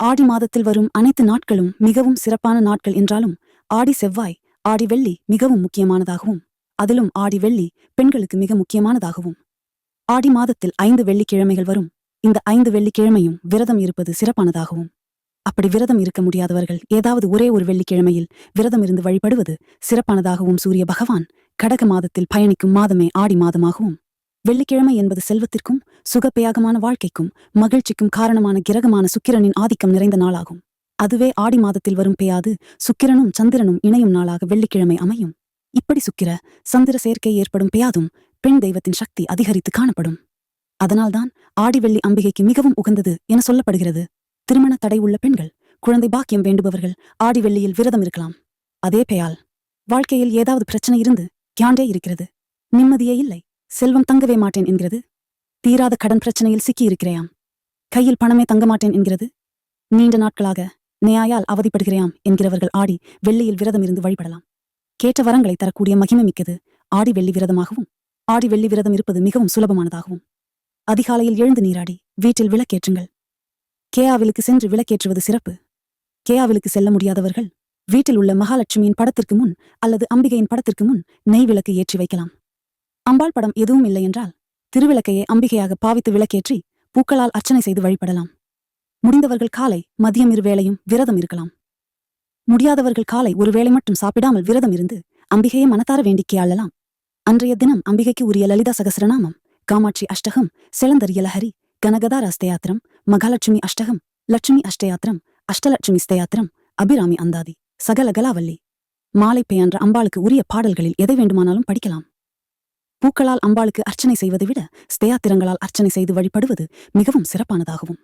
ஆடி மாதத்தில் வரும் அனைத்து நாட்களும் மிகவும் சிறப்பான நாட்கள் என்றாலும் ஆடி செவ்வாய் ஆடி வெள்ளி மிகவும் முக்கியமானதாகவும் அதிலும் ஆடி வெள்ளி பெண்களுக்கு மிக முக்கியமானதாகவும். ஆடி மாதத்தில் ஐந்து வெள்ளிக்கிழமைகள் வரும். இந்த ஐந்து வெள்ளிக்கிழமையும் விரதம் இருப்பது சிறப்பானதாகவும். அப்படி விரதம் இருக்க முடியாதவர்கள் ஏதாவது ஒரே ஒரு வெள்ளிக்கிழமையில் விரதம் இருந்து வழிபடுவது சிறப்பானதாகவும் சூரிய பகவான் கடக மாதத்தில் பயணிக்கும் மாதமே ஆடி மாதமாகவும். வெள்ளிக்கிழமை என்பது செல்வத்திற்கும் சுகப்பேயகமான வாழ்க்கைக்கும் மகிழ்ச்சிக்கும் காரணமான கிரகமான சுக்கிரனின் ஆதிக்கம் நிறைந்த நாளாகும். அதுவே ஆடி மாதத்தில் வரும் பெயாது சுக்கிரனும் சந்திரனும் இணையும் நாளாக வெள்ளிக்கிழமை அமையும். இப்படி சுக்கிர சந்திர சேர்க்கை ஏற்படும் பெயாதும் பெண் தெய்வத்தின் சக்தி அதிகரித்து காணப்படும். அதனால்தான் ஆடி வெள்ளி அம்பிகைக்கு மிகவும் உகந்தது என சொல்லப்படுகிறது. திருமண தடை உள்ள பெண்கள் குழந்தை பாக்கியம் வேண்டுபவர்கள் ஆடி வெள்ளியில் விரதம் இருக்கலாம். அதே பெயால் வாழ்க்கையில் ஏதாவது பிரச்சனை இருந்து கியாண்டே இருக்கிறது. நிம்மதியே இல்லை செல்வம் தங்கவே மாட்டேன் என்கிறது தீராத கடன் பிரச்சனையில் சிக்கி கையில் பணமே தங்க மாட்டேன் என்கிறது. நீண்ட நாட்களாக நியாயால் அவதிப்படுகிறேயாம் என்கிறவர்கள் ஆடி வெள்ளியில் விரதம் இருந்து வழிபடலாம். கேட்ட வரங்களை தரக்கூடிய மகிமை மிக்கது ஆடி வெள்ளி விரதமாகவும் ஆடி வெள்ளி விரதம் இருப்பது மிகவும் சுலபமானதாகவும். அதிகாலையில் எழுந்து நீராடி வீட்டில் விளக்கேற்றுங்கள். கேயாவிலுக்கு சென்று விளக்கேற்றுவது சிறப்பு. கேயாவிலுக்கு செல்ல முடியாதவர்கள் வீட்டில் உள்ள மகாலட்சுமியின் படத்திற்கு முன் அல்லது அம்பிகையின் படத்திற்கு முன் நெய் விளக்கு ஏற்றி வைக்கலாம். அம்பாள் படம் எதுவும் இல்லை என்றால் திருவிளக்கையே அம்பிகையாக பாவித்து விளக்கேற்றி பூக்களால் அர்ச்சனை செய்து வழிபடலாம். முடிந்தவர்கள் காலை மதியம் இரு வேளையும் விரதம் இருக்கலாம். முடியாதவர்கள் காலை ஒரு வேளை மட்டும் சாப்பிடாமல் விரதம் இருந்து அம்பிகையை மனத்தார வேண்டிக்கே ஆளலாம் அன்றைய தினம் அம்பிகைக்கு உரிய லலிதா சகசரநாமம் காமாட்சி அஷ்டகம் செலந்தரியலஹரி கனகதார அஸ்தயாத்திரம் மகாலட்சுமி அஷ்டகம் லட்சுமி அஷ்டயாத்திரம் அஷ்டலட்சுமி ஸ்தயாத்திரம் அபிராமி அந்தாதி சகல கலாவல்லி. மாலை பெயன்ற அம்பாளுக்கு உரிய பாடல்களில் எதை வேண்டுமானாலும் படிக்கலாம். பூக்களால் அம்பாளுக்கு அர்ச்சனை செய்வதை விட ஸ்தேயாத்திரங்களால் அர்ச்சனை செய்து வழிபடுவது மிகவும் சிறப்பானதாகவும்.